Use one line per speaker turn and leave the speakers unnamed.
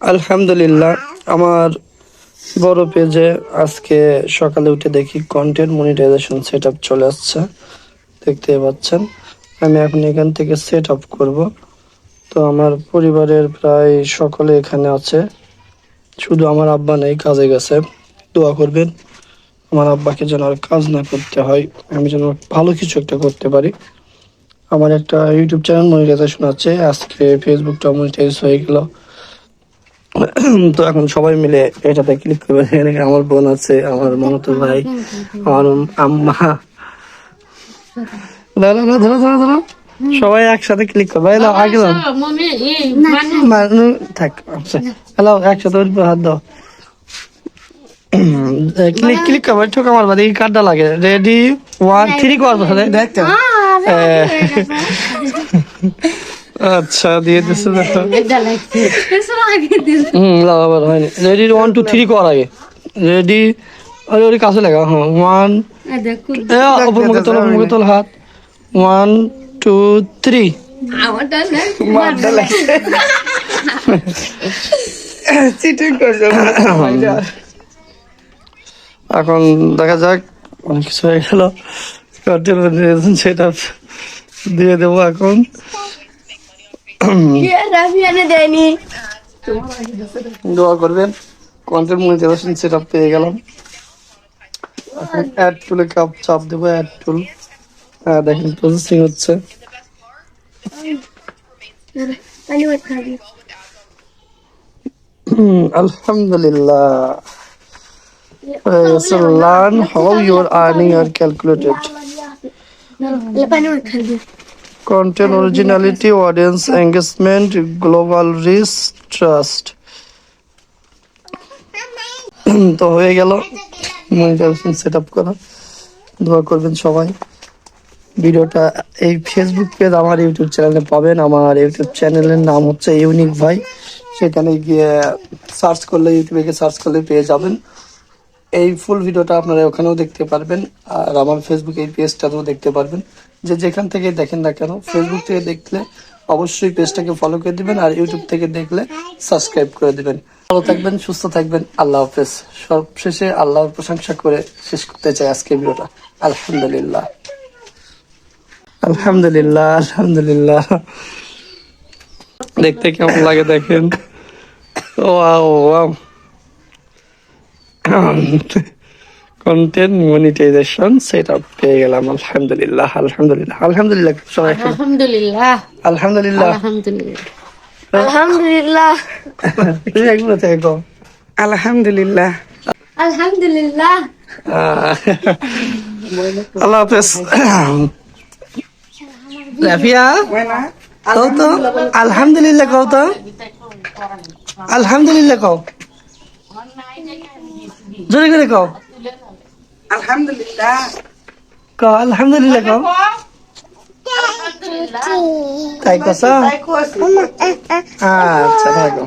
আলহামদুলিল্লাহ, আমার বড় পেজে আজকে সকালে উঠে দেখি কন্টেন্ট মনিটাইজেশন সেট আপ চলে আসছে। দেখতে পাচ্ছেন, আমি এখন এখান থেকে সেট আপ করব। তো আমার পরিবারের প্রায় সকলে এখানে আছে। শুধু আমার আব্বা নেই, কাজে গেছে। দোয়া করবেন, আমার আব্বাকে যেন আর কাজ না করতে হয়, আমি যেন ভালো কিছু একটা করতে পারি। আমার একটা ইউটিউব চ্যানেল মনিটাইজেশন আছে, আজকে ফেসবুকটা মনিটাইজ হয়ে গেল। তো এখন সবাই মিলে এটাতে ক্লিক করবে এখানে আমার বোন আছে আমার মমতো ভাই আমার আম্মা ধরো ধরো ধরো ধরো ধরো সবাই একসাথে ক্লিক করবে এলাও আগে দাও মানু থাক আচ্ছা এলাও একসাথে ওর হাত দাও ক্লিক ক্লিক করবে ঠোকা মারবা দেখি কার্ডটা লাগে রেডি ওয়ান থ্রি করব দেখতে আচ্ছা দিয়ে দিচ্ছে দেখো। হুম লাভ আবার হয়নি। রেডি ওয়ান টু থ্রি কর আগে। রেডি আরে ওর কাছে লাগা হ্যাঁ ওয়ান উপর মুখে তোল মুখে তোল হাত। ওয়ান টু থ্রি এখন দেখা যাক অনেক কিছু হয়ে গেল। সেটা দিয়ে দেবো এখন। দোয়া করবেন কন্টেন্ট মনিটাইজেশন সেট আপ পেয়ে গেলাম। এখন অ্যাড টুলে কাপ চাপ দেবো অ্যাড টুল হ্যাঁ দেখেন প্রসেসিং হচ্ছে। আলহামদুলিল্লাহ। Learn how your earning are calculated
পানি ভাত originality
audience originality global engagement trust তো হয়ে গেল। মনিটাইজেশন সেট আপ করা। দোয়া করবেন সবাই। ভিডিওটা এই ফেসবুক পেজ আমার ইউটিউব চ্যানেলে পাবেন। আমার ইউটিউব চ্যানেলের নাম হচ্ছে ইউনিক ভাই সেখানে গিয়ে সার্চ করলে ইউটিউবে গিয়ে সার্চ করলে পেয়ে যাবেন। এই ফুল ভিডিওটা আপনারা ওখানেও দেখতে পারবেন। আর আমার ফেসবুক এই পেজটাতেও দেখতে পারবেন। যে যেখান থেকে দেখেন না কেন ফেসবুক থেকে দেখলে অবশ্যই পেজটাকে ফলো করে দিবেন আর ইউটিউব থেকে দেখলে সাবস্ক্রাইব করে দিবেন। ভালো থাকবেন, সুস্থ থাকবেন, আল্লাহ হাফেজ। সবশেষে আল্লাহর প্রশংসা করে শেষ করতে চাই আজকে ভিডিওটা। আলহামদুলিল্লাহ। আলহামদুলিল্লাহ আলহামদুলিল্লাহ। দেখতে কেমন লাগে দেখেন? Wow wow. Content monetization set up পেয়ে গেলাম আলহামদুলিল্লাহ আলহামদুলিল্লাহ আলহামদুলিল্লাহ সবাই।
আলহামদুলিল্লাহ।
আলহামদুলিল্লাহ।
আলহামদুলিল্লাহ।
তুমি একগুলো থেকে
আলহামদুলিল্লাহ।
আলহামদুলিল্লাহ।
আল্লাহ হাফেজ। রাফিয়া কও তো। আলহামদুলিল্লাহ কও তো। আলহামদুলিল্লাহ কও। জোরে করে কও।
আলহামদুলিল্লাহ।
কও আলহামদুলিল্লাহ কও। তাই কসা? আচ্ছা থাকো